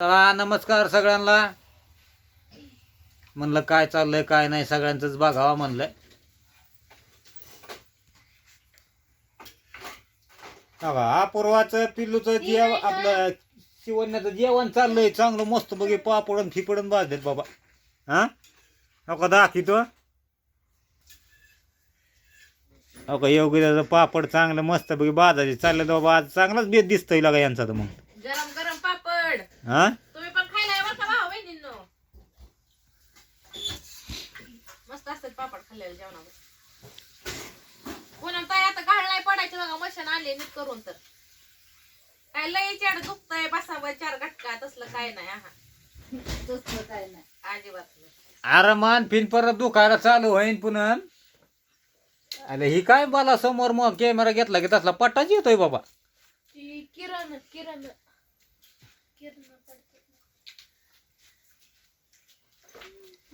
चला नमस्कार सगळ्यांना. म्हणलं काय चाललंय काय नाही सगळ्यांचंच बघावं म्हणलं बघा अपूर्वाचं पिल्लूचं जेव आपलं शिवण्याचं जेवण चाललंय चांगलं मस्त बघे पापडन फिपडन भाजलेत बाबा. हा? हो का दाखितो हो. का योग्य पापड चांगलं मस्त बघे बाजाचे चाललं बाबा आज चांगलाच बेत दिसतोय लागा यांचा तर मग. गरम गरम पापड हा? तुम्ही पण खायला बरं का भाऊ बहिणींनो? मस्त असतात पापड खाल्लेले जेवणामध्ये. पुन्हा काय आता घाललाय पडायचे बघा मशीन आले नीट करून तर. काय लय चार दुखतंय बसावं चार घटका तसलं काय नाही हा तसलं काय नाही. अजिबात नाही. अरे मान फिन परत दुखायला चालू होईन पुन्हा अरे ही काय मला समोर मग कॅमेरा घेतला की तसला पट्टाच येतोय बाबा. ती किरण किरण किरण.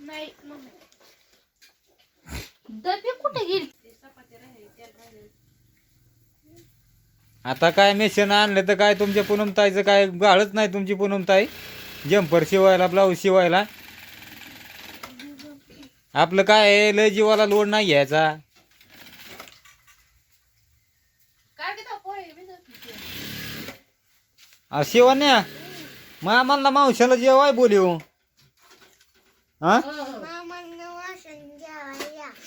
नाही मग डबे कुठे गेली? आता काय मेशन आणलं तर काय तुमच्या पूनमताईचं काय गाळच नाही तुमची पूनमताई जम्पर शिवायला ब्लाऊज शिवायला. आपलं काय आहे, लय जीवाला लोड नाही घ्यायचा. काय घेता पोहे भिजवते आ, शिवण्या मामाला मावशाला जेवाय बोलिव. हा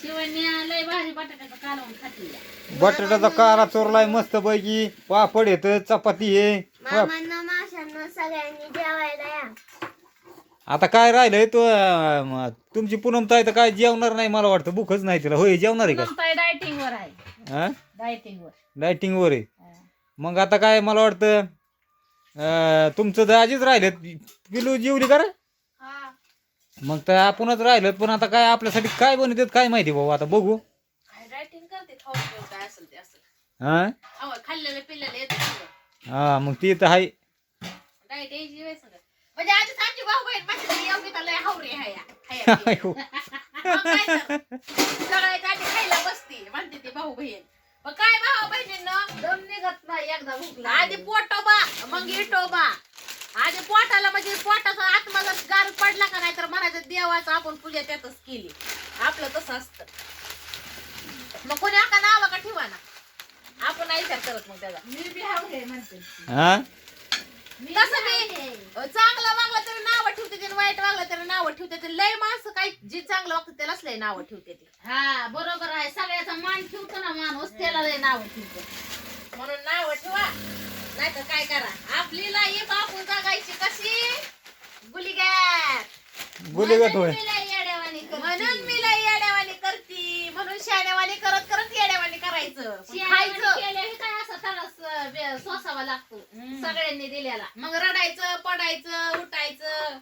शिवण्या लय भारी बटाट्याचं कालवून खाती बटाट्याचा कारा चोरलाय मस्त पैकी. पापड येत चपाती आहे. मामांना माशांना सगळ्यांनी जेवायला या. आता काय राहिलंय तो अं, म, तुमची पूनमताई तर काय जेवणार नाही मला वाटतं भूकच नाही तिला. होय जेवणार आहे का? डायटिंग वर आहे. हा डायटिंग वर. लाईटिंग वर आहे. मग आता काय मला वाटतं अं, तुमचं तर आजीच राहिलं पिलू जेवली का रे? मग तर आपणच राहिलं पण आता काय आपल्यासाठी काय बनवतात काय माहिती भाऊ आता बघू. काय डायटिंग करते खाऊन पिऊन काय असेल ते असेल. हा? अहो खाल्लेलं पिल्लेलं येत सगळं. हा मग ती तर आहे. डायट यायची वेळ सगळं म्हणजे आधी आमची भाऊ बहीण माझी योग्य तर लय हावरी आहे या. खाया पिया. मग काय तर? आधी खायला बसती म्हणते ती भाऊ बहीण. मग काय भाऊ बहिणींनो? दम निघत नाही एकदा भूक आधी पोटोबा मग इटोबा. आधी पोटाला म्हणजे पोटाचा आत्माला गार पडला का नाही तर म्हणायचं देवाचं आपण पूजा त्यातच केली. आपलं तसं असतं. मग कोणी आका नावा का ठेवा ना. आपण नाही विचार करत मग त्याचा मी बी म्हणते. हा? मी तसं हावरे. चांगलं वागलं तरी नावं ठेवते ते वाईट वागलं तरी नावं ठेवते ते लय माणसं काही जे चांगलं वागतं त्यालाच लय नावं ठेवते ते. हा बरोबर आहे. सगळ्याचा मान ठेवतो ना माणूस त्याला लय नाव ठेवतो. म्हणून नावं ठेवा. नाही तर काय करा? आपली लाईफ आपण जगायची कशी? गुलिगार. गुलीगत होय. म्हणून मी लय येड्यावानी करती. म्हणून शाण्यावानी करत करत येड्यावानी करायचं. खायचं. हे सोसावा लागतो. सगळ्यांनी दिलेला. मग रडायचं पडायचं उठायचं.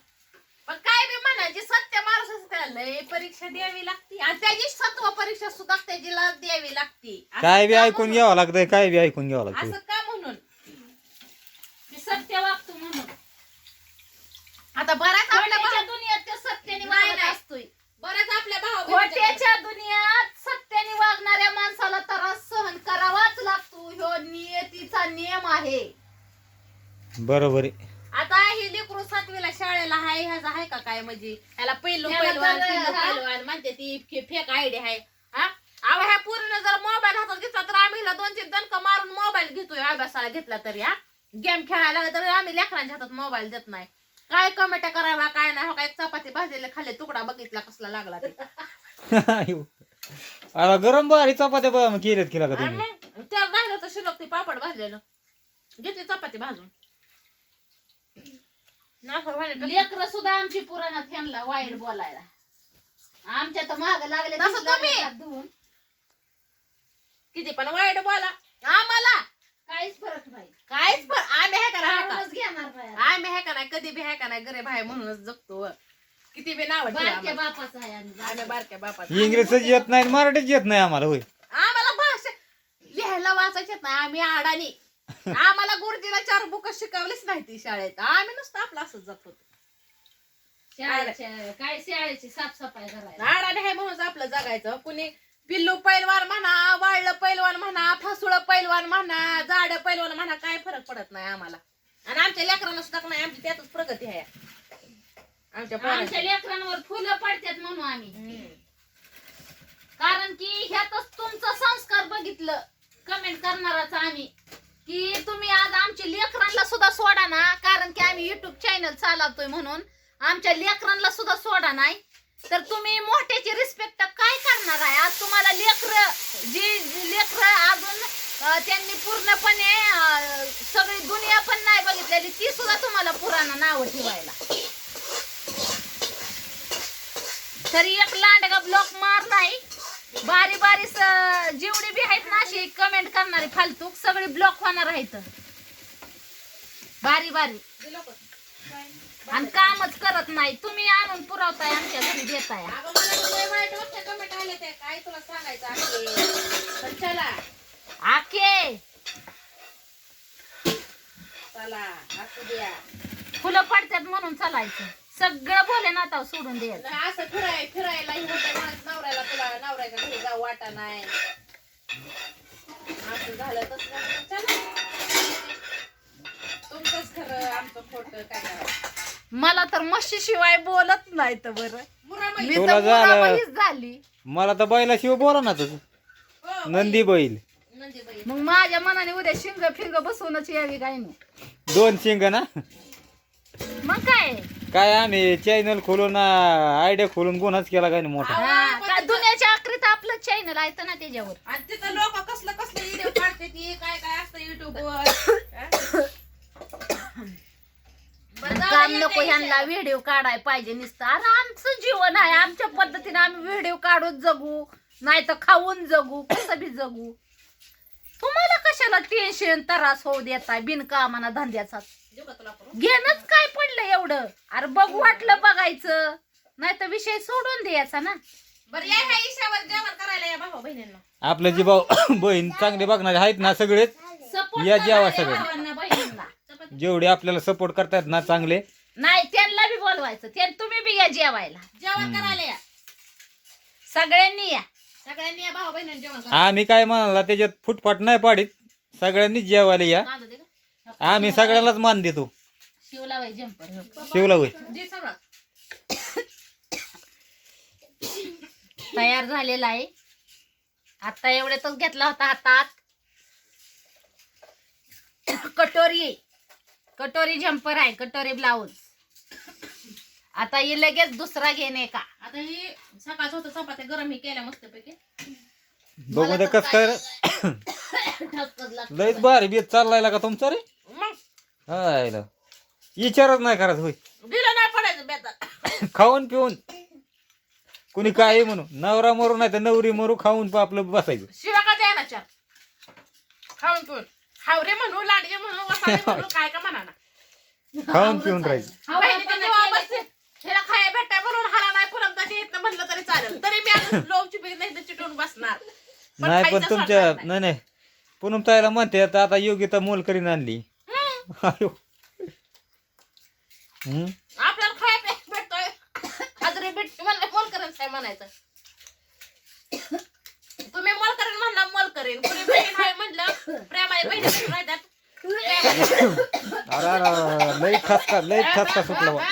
पण काय बी म्हणायची सत्य माणूस असं त्याला लय परीक्षा द्यावी लागती. आणि त्याची सत्व परीक्षा सुद्धा त्याची द्यावी लागती. काय बी ऐकून? घ्यावं लागतंय काय बी ऐकून घ्यावं मी सत्य वागतो म्हणून. आता बराच आपल्या खोट्याच्या दुनियेत ते सत्याने नाही, वागत नाही. असतोय. बराच आपल्या भाऊ खोट्याच्या दुनियात सत्याने वागणाऱ्या माणसाला त्रास सहन करावाच लागतो. ह्यो नियतीचा नियम आहे. बरोबर आहे. आता ही लेकरू सातवीला शाळेला हाय ह्याचा आहे का काय म्हणजे? ह्याला पहिलं ह्याला पहिलवान तर, हा. पहिलवान म्हणते ती फेक आयडिया आहे. हा? अहो ह्या पूर्ण जर मोबाईल हातात घेतला तर आम्ही हिला दोन तीन दणका मारून मोबाईल घेतोय अभ्यासाला घेतला तरी हा? गेम खेळायला लागला तरी आम्ही लेकरांच्या हातात मोबाईल देत नाही. काय कमेंट करावा काय नाही हो काय चपाती भाजलेले खाल्ले तुकडा बघितला कसला लागला ते. आता गरम बारी चपात्या ब- केल्यात केला का आणि तुम्ही? मग त्याला राहिलं तर शिल्लक ते पापड भाजलेलं. घेतली चपाती भाजून. नाफर व्हायला लेकर सुद्धा आमची पुराणात ह्यांना वाईट बोलायला. आमच्या तर माग लागले तसं तुम्ही. किती पण वाईट बोला आम्हाला काहीच फरक नाही काहीच पण आम्ही हे करा हा का काढूनच घेणार नाही. आम्ही हे का नाही? कधी बी हे का नाही? गरीब आहे म्हणूनच जगतो. किती बी नाव बारक्या बापाचा आहे आम्ही. बारक्या बापात इंग्रजीच येत नाही मराठीच येत नाही आम्हाला होय. आम्हाला भाषा लिहायला वाचायचे नाही. आम्ही आडानी आम्हाला गुरुजीला चार बुक शिकवलीच नाही ती शाळेत. आम्ही नुसतं आपलं असंच जात होतो. शाळेच्या काय शाळेची साफसफाई करायला? आडाने आहे म्हणून आपलं जगायचं. कुणी पिल्लू पैलवान म्हणा वाळलं पैलवान म्हणा फासुळ पैलवान म्हणा जाड पैलवान म्हणा काय फरक पडत नाही आम्हाला. आणि आमच्या लेकरांना सुद्धा नाही आमची त्यातच प्रगती आहे. आमच्या आमच्या पोरांची. लेकरांवर फुलं पडतात म्हणून आम्ही. हम्म. कारण की ह्यातच तुमचं संस्कार बघितलं कमेंट करणाराच आम्ही. की तुम्ही आज आमच्या लेकरांना सुद्धा सोडा ना कारण की आम्ही युट्यूब चॅनल चालवतोय म्हणून. आमच्या लेकरांना सुद्धा सोडा नाही. तर तुम्ही मोठ्याची रिस्पेक्ट काय करणार आहे? आज तुम्हाला लेकर जी लेकर अजून त्यांनी पूर्णपणे सगळी दुनिया पण नाही बघितलेली ती सुद्धा तुम्हाला पुराणा नाव ठेवायला. तरी एक लांडगा ब्लॉक मार नाही बारी बारी जेवढी बी आहेत ना अशी कमेंट करणारी फालतू सगळी ब्लॉक होणार आहेत. बारी बारी. आणि कामच करत नाही. तुम्ही आणून पुरवताय आमच्या घरी देताय. आके. चला असू द्या. फुलं पडतात म्हणून चालायचं. सगळं बोले ना आता सोडून द्यायचं नाही, असं फिराय फिरायला ही होतं माझ्या नवऱ्याला तुला नवऱ्याच्या घरी जाऊ वाटा नाही. असं झालं तसं झालं. चला. तुमचंच खरं आमचं खोटं काय मला तर म्हशी शिवाय बोलत नाही तर बरं मुराबाई. मी तुला तर झालं. मुराबाईच झाली. मला तर बैलाशिवाय बोला ना तुझं हो, नंदी बैल. मग माझ्या मनाने उद्या शिंग फिंग बसवूनच यावी काय नाही. दोन शिंग ना? मग काय? काय आम्ही चॅनल खोलून आयडिया खोलून गुन्हाच केला काय नाही मोठा? हा, काय दुनियाच्या आखरीत आपलं चॅनल आहे ना त्याच्यावर. आणि तिथं लोक कसलं कसलं व्हिडिओ काढते ती काय काय असतं युट्यूबवर काम नको ह्यांना व्हिडिओ काढाय पाहिजे नुसतं. अरे आमचं जीवन आहे. आमच्या पद्धतीने आम्ही व्हिडिओ काढून जगू. नाही तर खाऊन जगू कसं बी जगू. तुम्हाला कशाला टेन्शन त्रास होऊ देताय बिनकामाना धंद्याचा? घेणंच काय पडलं एवढं? अरे बघू वाटलं बघायचं. नाही तर विषय सोडून द्यायचा ना. बरं या ह्या ईशावर जेवण करायला या भाऊ बहिणींना. आपले जे भाऊ बहीण चांगले बघणारे आहेत ना सगळेच सपोर्ट या जेवा सगळे. बहिणींना. जेवढे आपल्याला सपोर्ट करतायत ना चांगले. नाही त्यांना बी बोलवायचं. ते तुम्ही बी या जेवायला. जेवण करायला या. सगळ्यांनी या. सगळ्यांनी या भाऊ बहिणींना जेवण करायला आम्ही काय म्हणाला त्याच्यात फुटफाट नाही पाडीत. सगळ्यांनीच जेवायला या. कांदा दे गं. आम्ही सगळ्यालाच मान देतो. जम्पर शिवला होय दे सगळं. तयार झालेला आहे. आता एवढ्यातच घेतला होता हातात. कटोरी. कटोरी जम्पर आहे कटोरी ब्लाऊज आता ही लगेच दुसरा घेणे का? आता ही सकाळचं होतं चपात्या गरम ही केल्या मस्तपैकी. बघू दे कस काय. लयच भारी बेत चाललाय का तुमचा रे. हाय. विचारच नाही करत होय. दिलं नाही पडायचं बेतात. खाऊन पिऊन. कुणी काय म्हणू? नवरा मरू नाही तर नवरी मरू खाऊन प- आपलं बसायचं. शिवा का द्या ना चार खाऊन पिऊन. हावरे म्हणू लाडगे म्हणू वसाडे म्हणू काय का म्हणा ना खाऊन पिऊन राहायचं. बहिणीच्या बसते. ह्याला खाया भेटाय म्हणून हाला नाही येत म्हणलं तरी चालेल. तरी मी नाही तर चिटून बसणार. पण नाही पण खायचं तुमच्या सोडणार नाही. नाही नाही. पूनम ताईला म्हणते आता आता योग्यता मोल करीन आणली. आयो. हम्म. आपल्याला खाया पे- भेटतोय. हाजरी भेट म्हणलं मोल करेन म्हणायचं. तुम्ही मोल करेन म्हणला मोल करेन कुणी बहीण आहे म्हणलं प्रेमाने बहिणी कशी राहतात. अरे अरे, अरे लई ठसका लई ठसका सुटला बा.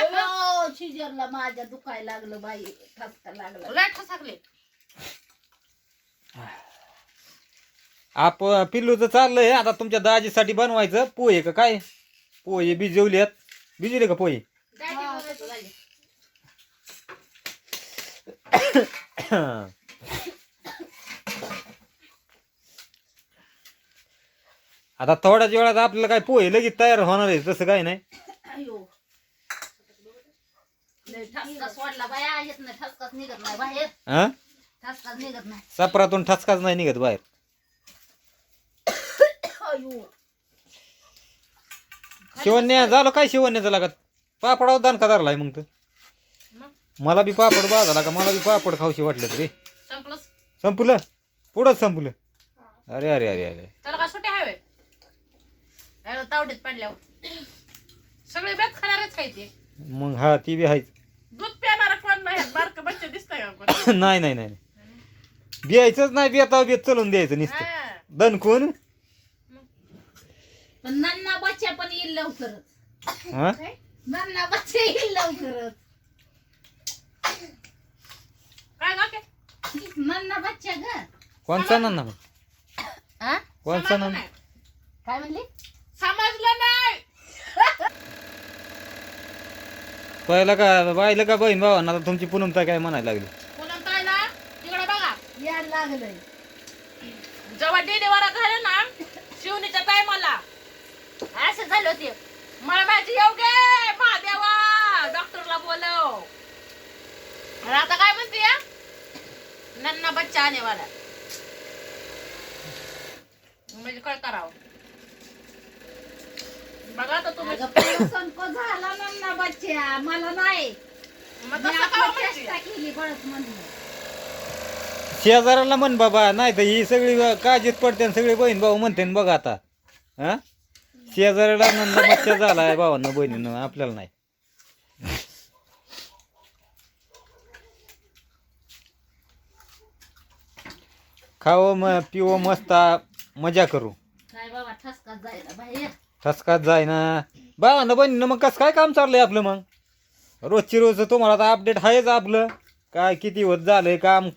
अयो, शिजरला माझ्या दुखायला लागलं बाई. ठसका लागला. लय ठसाकले. आप पिल्लूचं चाललंय आता तुमच्या दाजीसाठी बनवायचं. पोहे का काय? पोहे भिजवले का पोहे? आता थोड्याच वेळात आपल्याला काय पोहे लगेच तयार होणार आहे तसं काय नाही. ठसका सोडला बाया येत नाही ठसकाच निघत नाही बाहेर. हा? ठसकाच निघत नाही. सपरातून ठसकाच नाही निघत बाहेर. अयो. शिवण्या झालं काय शिवण्याचं लागत? पापडावर दान का धरलाय मग तर मला बी पापड बाजाला का? मला बी पापड खाऊशी वाटलं तरी. संपलं संपलं? पुढंच संपलं. अरे अरे अरे अरे. त्याला का सुट्या हवे तावडीत पडल्यावर. सगळे बेत खाणारच खायचे मग हा ती बी आहेच. दूध कोण नाही? बारक बच्चे दिसतंय का कोण? नाही नाही नाही बियायचंच नाही बियाता बेत चलून द्यायचं नुसतं. हा. दणकून पण नन्ना बच्चा पण येईल लवकरच. हा? नन्ना बच्चा येईल लवकरच. काय नन्ना बच्चा ग. कोणचा ना मग? कोणचा ना काय म्हणली? समजलं नाही पहिलं का पाहिलं का बहीण भावांना आता तुमची पुनमता काय म्हणायला लागली? काय ना तिकडे बघा. यायला लागलंय. जेव्हा डिलिव्हर झालं ना शिवणीच्या टायमाला असं झालं ते मला माहिती येऊ गे महादेवा डॉक्टरला बोलव. आणि आता काय म्हणते? नन्ना बच्चा आने वाला म्हणजे काय करावं बघा आता तुम्ही. अगं पण संको झाला नन्ना बच्चा मला नाही. मग मी तसं आपली का म्हणते? चेष्टा केली बळच म्हणलं शेजाऱ्याला म्हण बाबा नाही तर ही सगळी काळजीत पडते आणि सगळी बहीण भाऊ म्हणते न बघा आता. हा? शेजाऱ्याला नंद बच्चा झालाय भावांना बहिणीनं आपल्याला नाही. खावं म पिवं मस्त मजा करू. काय बाबा ठसका जायला बाहेर. ठसकात जाय ना बा भावांना बहिणीनं मग कसं काय काम चाललंय आपलं मग? रोजची रोज तुम्हाला आता अपडेट आहेच आपलं. काय किती होत झालंय काम?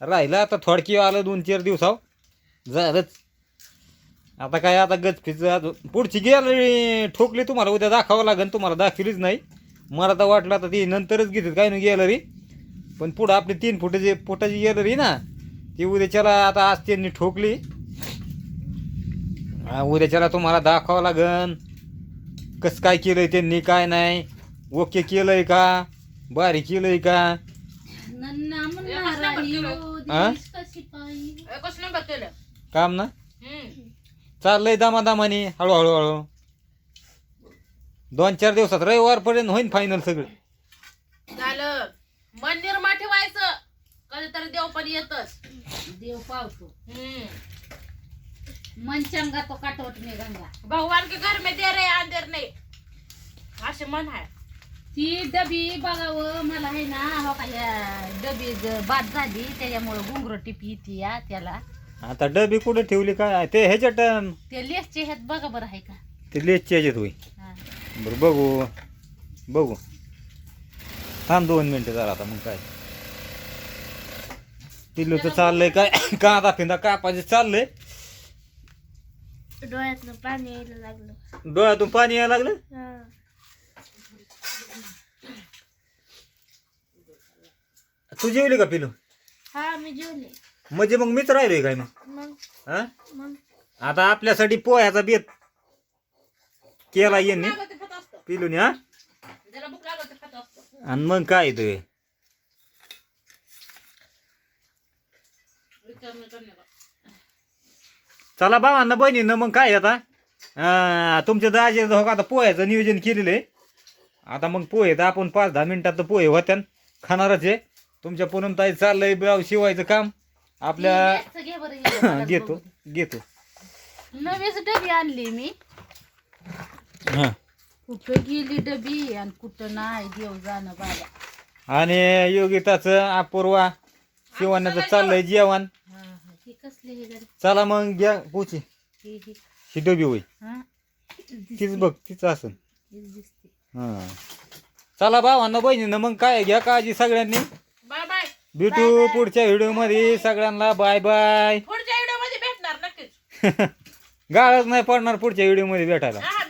राहिलं आता थोडकी आलं दोन चार दिवसाव झालंच. आता काय आता गजफीच पुढची गॅलरी ठोकली तुम्हाला उद्या दाखवावं लागेल तुम्हाला दाखवलीच नाही. मला तर वाटलं आता ती नंतरच घेतात काय नाही गॅलरी. पण पुढं आपली तीन फुटाची फुटाची गॅलरी ना ती उद्याच्याला आता आज त्यांनी ठोकली. उद्याच्याला तुम्हाला दाखवावं लागन. कसं काय केलंय त्यांनी काय नाही. ओके केलंय का? बारी केलंय का? हा? एकच नंबर केलं काम ना? हम्म. चाललंय दामादामानी हळूहळू हळू दोन चार दिवसात रविवारपर्यंत होईन फायनल सगळं. झालं. मन निर्मा ठेवायचं कधीतरी देव पण येतच. देव पावतो. हम्म. मन चंगा तो काटवट में गंगा. भगवान के घर में दे रहे अंधेर नाही. असे मन आहे ती डबी बघावं मला आहे ना हो का या डबी ज- बाद झाली त्याच्यामुळं घुंगर टिपी येते या त्याला. आता डबी कुठे ठेवली काय ते ह्याच्यात अं, ते लेसचे ह्यात बघा बरं आहे का? ते लेचच्या ह्याच्यात होई हा. बरं बघू. बघू. थांब दोन मिनटं जरा आता मग काय? पिल्लूचं चाललंय काय? कांदा फिंदा कापायचं चाललंय. डोळ्यातनं पाणी यायला लागलं. डोळ्यातून पाणी यायला लागलं? हा. तू जेवली का पिलू? हा मी जेवले. म्हणजे मग मीच राहिलोय काय मग? मग? हा? मग? आता आपल्यासाठी पोह्याचा बेत केला असतं पिलूनी हा? आणि मग काय ते. चला भावांना बहिणीनं मग काय आता? अं, तुमच्या दाजे हो का? आता पोह्याचं नियोजन केलेलं आहे. आता मग पोहे तर आपण पाच दहा मिनिटात तर पोहे होत्यान. खाणारच आहे. तुमच्या पूनम ताई चाललंय ब्लाऊज शिवायचं काम. आपल्या लेसचं घे बरं हे मला घेतो बघू. घेतो. नवीच डबी आणली मी. हां. कुठं गेली डबी आणि कुठं नाही देव जाणं बाबा. आणि योगिताचं अपूर्वा शिवण्याचं चाललंय जेवण. हा कसली हे चला मग घ्या पोची. ही ही. ही डबी होई हा? तीच बघ तीच असन. हीच दिसते. हां. चला भावांना बहिणीनं मग काय घ्या काळजी सगळ्यांनी. बाय बाय भेटू पुढच्या व्हिडिओमध्ये. सगळ्यांना बाय बाय पुढच्या व्हिडिओमध्ये भेटणार नक्कीच. गाळच नाही पडणार पुढच्या व्हिडिओमध्ये भेटायला. हा